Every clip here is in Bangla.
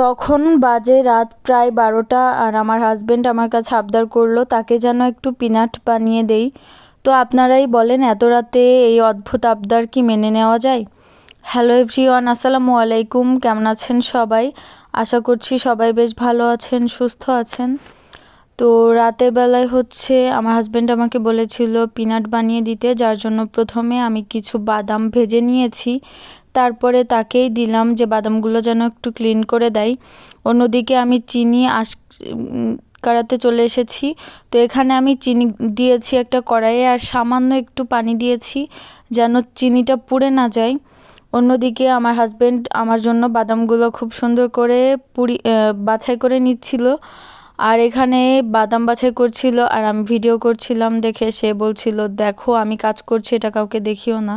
তখন বাজে রাত প্রায় বারোটা আর আমার হাজব্যান্ড আমার কাছে আবদার করল, তাকে যেন একটু পিনাট বানিয়ে দেই। তো আপনারাই বলেন, এত রাতে এই অদ্ভুত আবদার কি মেনে নেওয়া যায়? হ্যালো এভরিওয়ান আসসালামু আলাইকুম, কেমন আছেন সবাই? আশা করছি সবাই বেশ ভালো আছেন, সুস্থ আছেন। তো রাতের বেলায় হচ্ছে, আমার হাজব্যান্ড আমাকে বলেছিল পিনাট বানিয়ে দিতে, যার জন্য প্রথমে আমি কিছু বাদাম ভেজে নিয়েছি। তারপরে তাকেই দিলাম যে বাদামগুলো যেন একটু ক্লিন করে দেয়। অন্যদিকে আমি চিনি আস কারাতে চলে এসেছি। তো এখানে আমি চিনি দিয়েছি একটা কড়াইয়ে আর সামান্য একটু পানি দিয়েছি যেন চিনিটা পুড়ে না যায়। অন্যদিকে আমার হাজব্যান্ড আমার জন্য বাদামগুলো খুব সুন্দর করে পুরি বাছাই করে নিচ্ছিল। আর এখানে বাদাম বাছাই করছিল আর আমি ভিডিও করছিলাম দেখে সে বলছিল, দেখো আমি কাজ করছি, এটা কাউকে দেখিও না।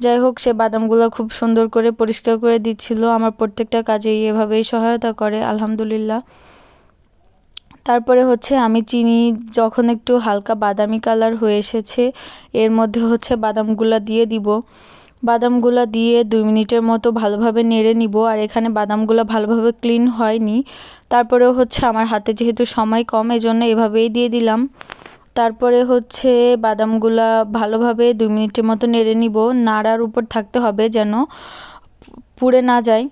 যাই হোক, সে বাদামগুলো খুব সুন্দর করে পরিষ্কার করে দিচ্ছিল। আমার প্রত্যেকটা কাজেই এভাবেই সহায়তা করে, আলহামদুলিল্লাহ। তারপরে হচ্ছে আমি চিনি, যখন একটু হালকা বাদামি কালার হয়ে এসেছে, এর মধ্যে হচ্ছে বাদামগুলো দিয়ে দিব। বাদামগুলো দিয়ে দুই মিনিটের মতো ভালোভাবে নেড়ে নিব, আর এখানে বাদামগুলো ভালোভাবে ক্লিন হয়নি। তারপরেও হচ্ছে আমার হাতে যেহেতু সময় কম, এজন্য এভাবেই দিয়ে দিলাম। তারপরে হচ্ছে বাদামগুলা ভালোভাবে দুই মিনিটের মতো নেড়ে নিব। নাড়ার উপর থাকতে হবে যেন পুড়ে না যায়।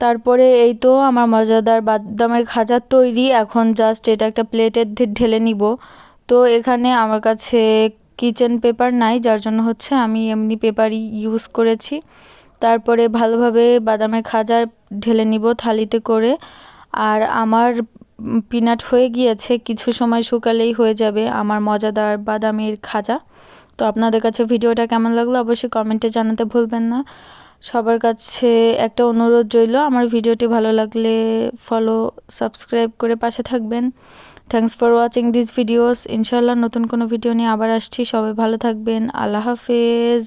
তারপরে এই তো আমার মজাদার বাদামের খাজা তৈরি। এখন জাস্ট এটা একটা প্লেটে ঢেলে নিব। তো এখানে আমার কাছে কিচেন পেপার নাই, যার জন্য হচ্ছে আমি এমনি পেপারই ইউজ করেছি। তারপরে ভালোভাবে বাদামের খাজা ঢেলে নিব থালিতে করে। আর আমার পিনাট হয়ে গিয়েছে, কিছু সময় শুকালেই হয়ে যাবে আমার মজাদার বাদামের খাজা। তো আপনাদের কাছে ভিডিওটা কেমন লাগল অবশ্যই কমেন্টে জানাতে ভুলবেন না। সবার কাছে একটা অনুরোধ রইল, আমার ভিডিওটি ভালো লাগলে ফলো সাবস্ক্রাইব করে পাশে থাকবেন। Thanks for watching this videos ইনশাল্লাহ নতুন কোনো ভিডিও নিয়ে আবার আসছি, সবাই ভালো থাকবেন, আল্লাহ হাফেজ।